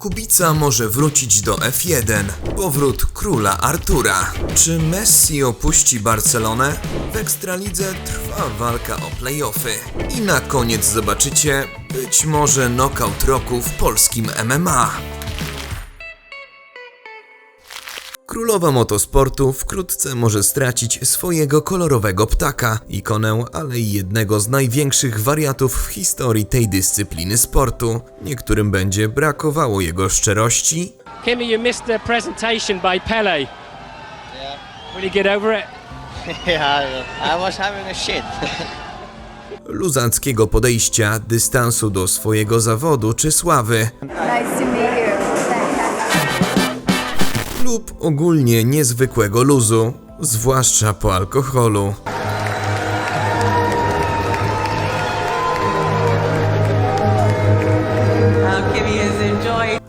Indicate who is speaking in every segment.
Speaker 1: Kubica może wrócić do F1. Powrót króla Artura. Czy Messi opuści Barcelonę? W Ekstralidze trwa walka o playoffy. I na koniec zobaczycie być może knockout roku w polskim MMA. Królowa motosportu wkrótce może stracić swojego kolorowego ptaka, ikonę, ale i jednego z największych wariatów w historii tej dyscypliny sportu. Niektórym będzie brakowało jego szczerości,
Speaker 2: Kimmy, you missed the presentation by Pele.
Speaker 3: Yeah.
Speaker 2: Will you get over it?
Speaker 3: yeah, I was having a shit.
Speaker 1: luzackiego podejścia, dystansu do swojego zawodu czy sławy,
Speaker 4: Nice
Speaker 1: lub ogólnie niezwykłego luzu, zwłaszcza po alkoholu.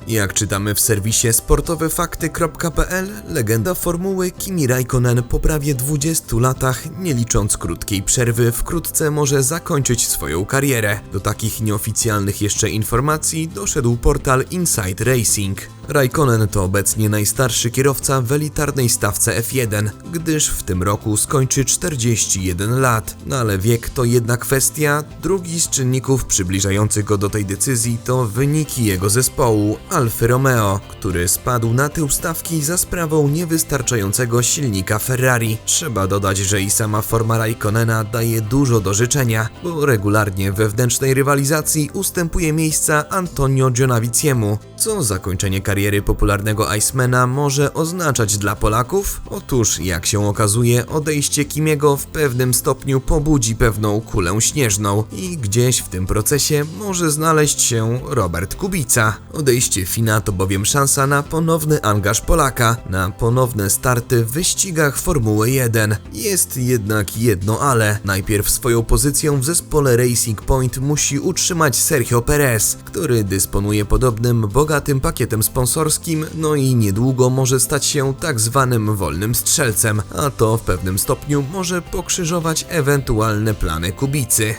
Speaker 1: Jak czytamy w serwisie sportowefakty.pl, legenda formuły Kimi Raikkonen po prawie 20 latach, nie licząc krótkiej przerwy, wkrótce może zakończyć swoją karierę. Do takich nieoficjalnych jeszcze informacji doszedł portal Inside Racing. Raikkonen to obecnie najstarszy kierowca w elitarnej stawce F1, gdyż w tym roku skończy 41 lat. No ale wiek to jedna kwestia, drugi z czynników przybliżających go do tej decyzji to wyniki jego zespołu Alfa Romeo, który spadł na tył stawki za sprawą niewystarczającego silnika Ferrari. Trzeba dodać, że i sama forma Raikkonena daje dużo do życzenia, bo regularnie we wewnętrznej rywalizacji ustępuje miejsca Antonio Giovinazziemu, co zakończenie kariery popularnego Icemana może oznaczać dla Polaków? Otóż, jak się okazuje, odejście Kimiego w pewnym stopniu pobudzi pewną kulę śnieżną i gdzieś w tym procesie może znaleźć się Robert Kubica. Odejście Fina to bowiem szansa na ponowny angaż Polaka, na ponowne starty w wyścigach Formuły 1. Jest jednak jedno ale. Najpierw swoją pozycję w zespole Racing Point musi utrzymać Sergio Perez, który dysponuje podobnym bogatym pakietem sponsorskim, no i niedługo może stać się tak zwanym wolnym strzelcem, a to w pewnym stopniu może pokrzyżować ewentualne plany Kubicy.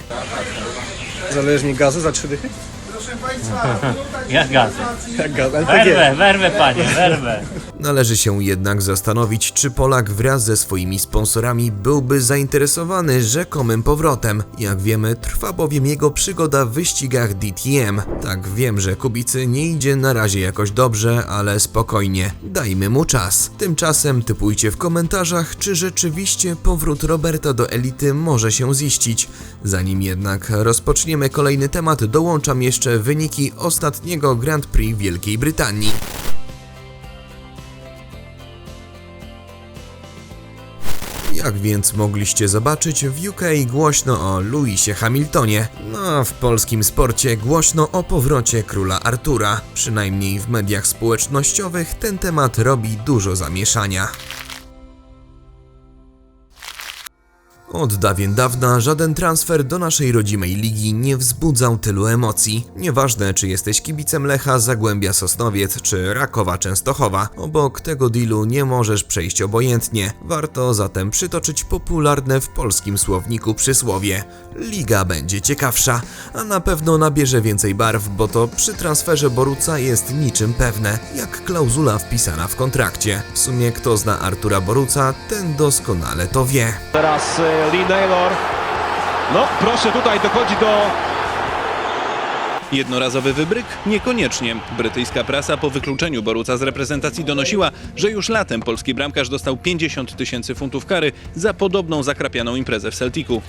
Speaker 5: Zależnie gazu za trzy dychy?
Speaker 6: Jak gazy.
Speaker 5: Jak gaz.
Speaker 6: Werwę, werwę panie, werwę.
Speaker 1: Należy się jednak zastanowić, czy Polak wraz ze swoimi sponsorami byłby zainteresowany rzekomym powrotem. Jak wiemy, trwa bowiem jego przygoda w wyścigach DTM. Tak wiem, że Kubicy nie idzie na razie jakoś dobrze, ale spokojnie, dajmy mu czas. Tymczasem typujcie w komentarzach, czy rzeczywiście powrót Roberta do elity może się ziścić. Zanim jednak rozpoczniemy kolejny temat, dołączam jeszcze wyniki ostatniego Grand Prix Wielkiej Brytanii. Jak więc mogliście zobaczyć, w UK głośno o Louisie Hamiltonie, no a w polskim sporcie głośno o powrocie króla Artura. Przynajmniej w mediach społecznościowych ten temat robi dużo zamieszania. Od dawien dawna żaden transfer do naszej rodzimej ligi nie wzbudzał tylu emocji. Nieważne, czy jesteś kibicem Lecha, Zagłębia Sosnowiec czy Rakowa Częstochowa, obok tego dealu nie możesz przejść obojętnie. Warto zatem przytoczyć popularne w polskim słowniku przysłowie. Liga będzie ciekawsza, a na pewno nabierze więcej barw, bo to przy transferze Boruca jest niczym pewne, jak klauzula wpisana w kontrakcie. W sumie kto zna Artura Boruca, ten doskonale to wie.
Speaker 7: Teraz e, Lee Naylor. No, proszę, tutaj dochodzi do
Speaker 8: Jednorazowy wybryk? Niekoniecznie. Brytyjska prasa po wykluczeniu Boruca z reprezentacji donosiła, że już latem polski bramkarz dostał 50 tysięcy funtów kary za podobną zakrapianą imprezę w Celticu.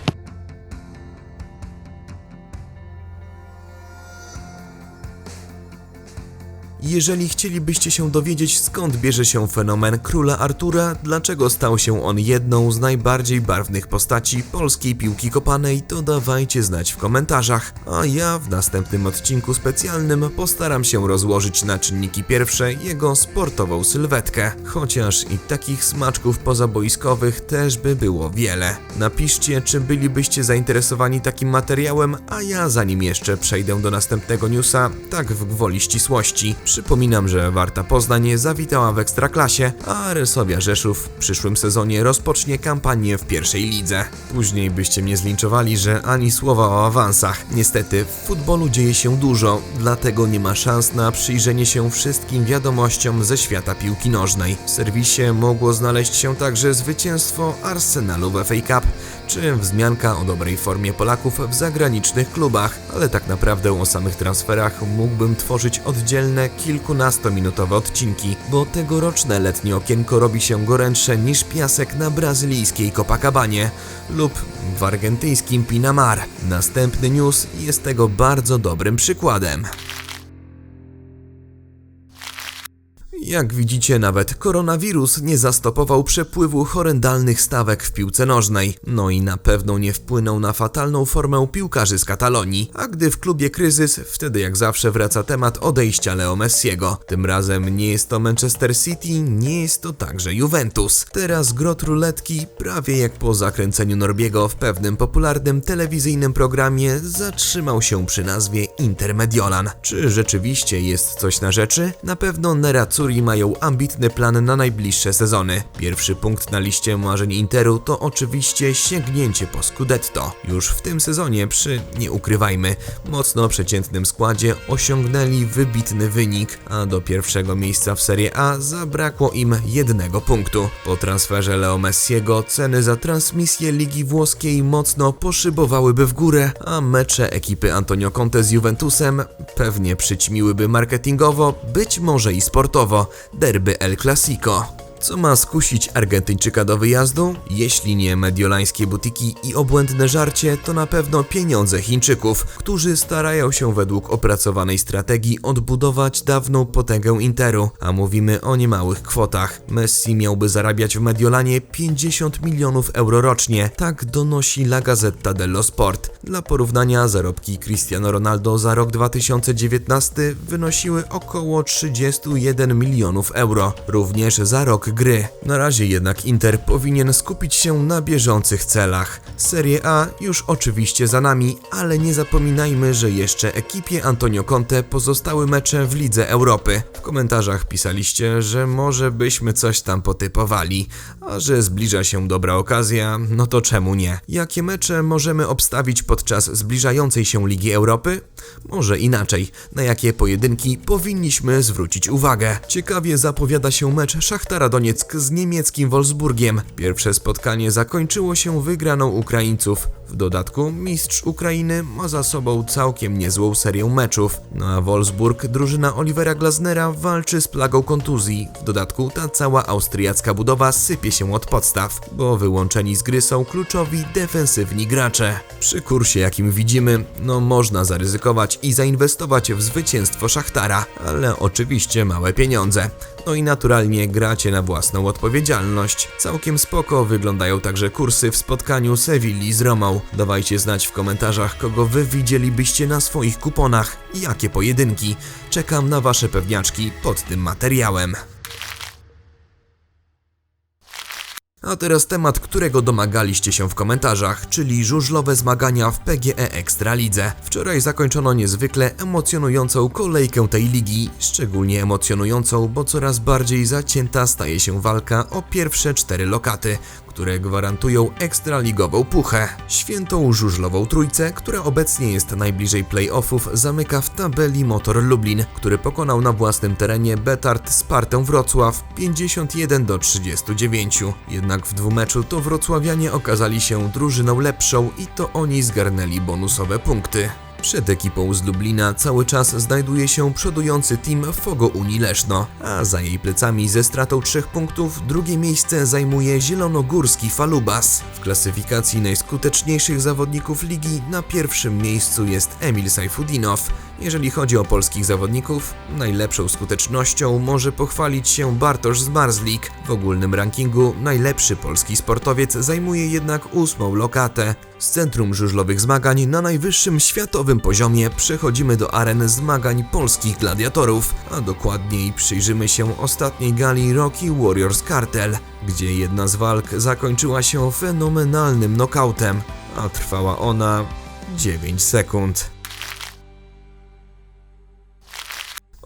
Speaker 1: Jeżeli chcielibyście się dowiedzieć skąd bierze się fenomen króla Artura, dlaczego stał się on jedną z najbardziej barwnych postaci polskiej piłki kopanej, to dawajcie znać w komentarzach, a ja w następnym odcinku specjalnym postaram się rozłożyć na czynniki pierwsze jego sportową sylwetkę, chociaż i takich smaczków pozaboiskowych też by było wiele. Napiszcie, czy bylibyście zainteresowani takim materiałem, a ja zanim jeszcze przejdę do następnego newsa, tak w gwoli ścisłości. Przypominam, że Warta Poznań zawitała w Ekstraklasie, a Resowia Rzeszów w przyszłym sezonie rozpocznie kampanię w pierwszej lidze. Później byście mnie zlinczowali, że ani słowa o awansach. Niestety, w futbolu dzieje się dużo, dlatego nie ma szans na przyjrzenie się wszystkim wiadomościom ze świata piłki nożnej. W serwisie mogło znaleźć się także zwycięstwo Arsenalu w FA Cup, czy wzmianka o dobrej formie Polaków w zagranicznych klubach, ale tak naprawdę o samych transferach mógłbym tworzyć oddzielne kilkunastominutowe odcinki, bo tegoroczne letnie okienko robi się gorętsze niż piasek na brazylijskiej Copacabanie lub w argentyńskim Pinamar. Następny news jest tego bardzo dobrym przykładem. Jak widzicie, nawet koronawirus nie zastopował przepływu horrendalnych stawek w piłce nożnej. No i na pewno nie wpłynął na fatalną formę piłkarzy z Katalonii. A gdy w klubie kryzys, wtedy jak zawsze wraca temat odejścia Leo Messiego. Tym razem nie jest to Manchester City, nie jest to także Juventus. Teraz grot ruletki, prawie jak po zakręceniu Norbiego w pewnym popularnym telewizyjnym programie, zatrzymał się przy nazwie Intermediolan. Czy rzeczywiście jest coś na rzeczy? Na pewno Nerazzurri mają ambitny plan na najbliższe sezony. Pierwszy punkt na liście marzeń Interu to oczywiście sięgnięcie po Scudetto. Już w tym sezonie przy, nie ukrywajmy, mocno przeciętnym składzie osiągnęli wybitny wynik, a do pierwszego miejsca w Serie A zabrakło im jednego punktu. Po transferze Leo Messiego ceny za transmisję Ligi Włoskiej mocno poszybowałyby w górę, a mecze ekipy Antonio Conte z Juventusem pewnie przyćmiłyby marketingowo, być może i sportowo, derby El Clasico. Co ma skusić Argentyńczyka do wyjazdu? Jeśli nie mediolańskie butiki i obłędne żarcie, to na pewno pieniądze Chińczyków, którzy starają się według opracowanej strategii odbudować dawną potęgę Interu, a mówimy o niemałych kwotach. Messi miałby zarabiać w Mediolanie 50 milionów euro rocznie, tak donosi La Gazzetta dello Sport. Dla porównania zarobki Cristiano Ronaldo za rok 2019 wynosiły około 31 milionów euro, również za rok gry. Na razie jednak Inter powinien skupić się na bieżących celach. Serie A już oczywiście za nami, ale nie zapominajmy, że jeszcze ekipie Antonio Conte pozostały mecze w Lidze Europy. W komentarzach pisaliście, że może byśmy coś tam potypowali, a że zbliża się dobra okazja, no to czemu nie? Jakie mecze możemy obstawić podczas zbliżającej się Ligi Europy? Może inaczej, na jakie pojedynki powinniśmy zwrócić uwagę? Ciekawie zapowiada się mecz Szachtara Donieck z niemieckim Wolfsburgiem. Pierwsze spotkanie zakończyło się wygraną Ukraińców. W dodatku mistrz Ukrainy ma za sobą całkiem niezłą serię meczów. No a Wolfsburg, drużyna Olivera Glasnera, walczy z plagą kontuzji. W dodatku ta cała austriacka budowa sypie się od podstaw, bo wyłączeni z gry są kluczowi defensywni gracze. Przy kursie jakim widzimy, no można zaryzykować i zainwestować w zwycięstwo Szachtara, ale oczywiście małe pieniądze. No i naturalnie gracie na własną odpowiedzialność. Całkiem spoko wyglądają także kursy w spotkaniu Sewilli z Romą. Dawajcie znać w komentarzach, kogo wy widzielibyście na swoich kuponach i jakie pojedynki. Czekam na wasze pewniaczki pod tym materiałem. A teraz temat, którego domagaliście się w komentarzach, czyli żużlowe zmagania w PGE Ekstralidze. Wczoraj zakończono niezwykle emocjonującą kolejkę tej ligi, szczególnie emocjonującą, bo coraz bardziej zacięta staje się walka o pierwsze cztery lokaty, które gwarantują ekstraligową puchę. Świętą żużlową trójcę, która obecnie jest najbliżej playoffów, zamyka w tabeli Motor Lublin, który pokonał na własnym terenie Betard Spartę Wrocław 51 do 39. Jednak w dwumeczu to wrocławianie okazali się drużyną lepszą i to oni zgarnęli bonusowe punkty. Przed ekipą z Lublina cały czas znajduje się przodujący team Fogo Unii Leszno, a za jej plecami ze stratą trzech punktów drugie miejsce zajmuje zielonogórski Falubas. W klasyfikacji najskuteczniejszych zawodników ligi na pierwszym miejscu jest Emil Sajfudinow. Jeżeli chodzi o polskich zawodników, najlepszą skutecznością może pochwalić się Bartosz Zmarzlik. W ogólnym rankingu najlepszy polski sportowiec zajmuje jednak ósmą lokatę. Z centrum żużlowych zmagań na najwyższym światowym poziomie przechodzimy do aren zmagań polskich gladiatorów, a dokładniej przyjrzymy się ostatniej gali Rocky Warriors Cartel, gdzie jedna z walk zakończyła się fenomenalnym nokautem, a trwała ona 9 sekund.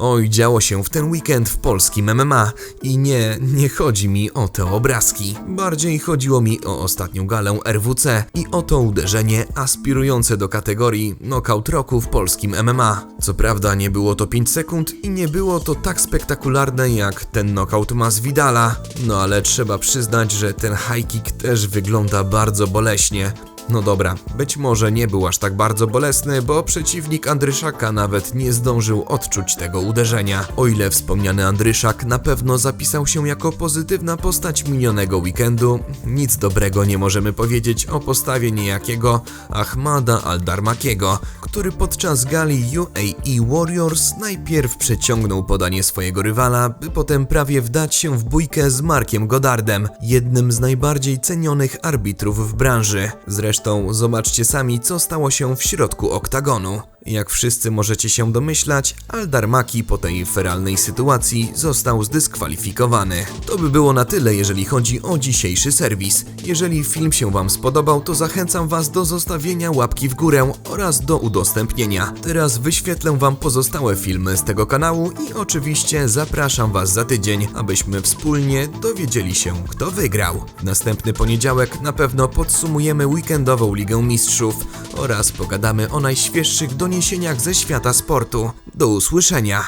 Speaker 1: Oj, działo się w ten weekend w polskim MMA i nie, nie chodzi mi o te obrazki. Bardziej chodziło mi o ostatnią galę RWC i o to uderzenie aspirujące do kategorii knockout roku w polskim MMA. Co prawda nie było to 5 sekund i nie było to tak spektakularne jak ten knockout Masvidala, no ale trzeba przyznać, że ten high kick też wygląda bardzo boleśnie. No dobra, być może nie był aż tak bardzo bolesny, bo przeciwnik Andryszaka nawet nie zdążył odczuć tego uderzenia. O ile wspomniany Andryszak na pewno zapisał się jako pozytywna postać minionego weekendu, nic dobrego nie możemy powiedzieć o postawie niejakiego Ahmada Aldarmakiego, który podczas gali UAE Warriors najpierw przeciągnął podanie swojego rywala, by potem prawie wdać się w bójkę z Markiem Godardem, jednym z najbardziej cenionych arbitrów w branży. Zresztą zobaczcie sami, co stało się w środku oktagonu. Jak wszyscy możecie się domyślać, Aldar Maki po tej feralnej sytuacji został zdyskwalifikowany. To by było na tyle, jeżeli chodzi o dzisiejszy serwis. Jeżeli film się Wam spodobał, to zachęcam Was do zostawienia łapki w górę oraz do udostępnienia. Teraz wyświetlę Wam pozostałe filmy z tego kanału i oczywiście zapraszam Was za tydzień, abyśmy wspólnie dowiedzieli się, kto wygrał. Następny poniedziałek na pewno podsumujemy weekendową Ligę Mistrzów oraz pogadamy o najświeższych doniesieniach ze świata sportu. Do usłyszenia!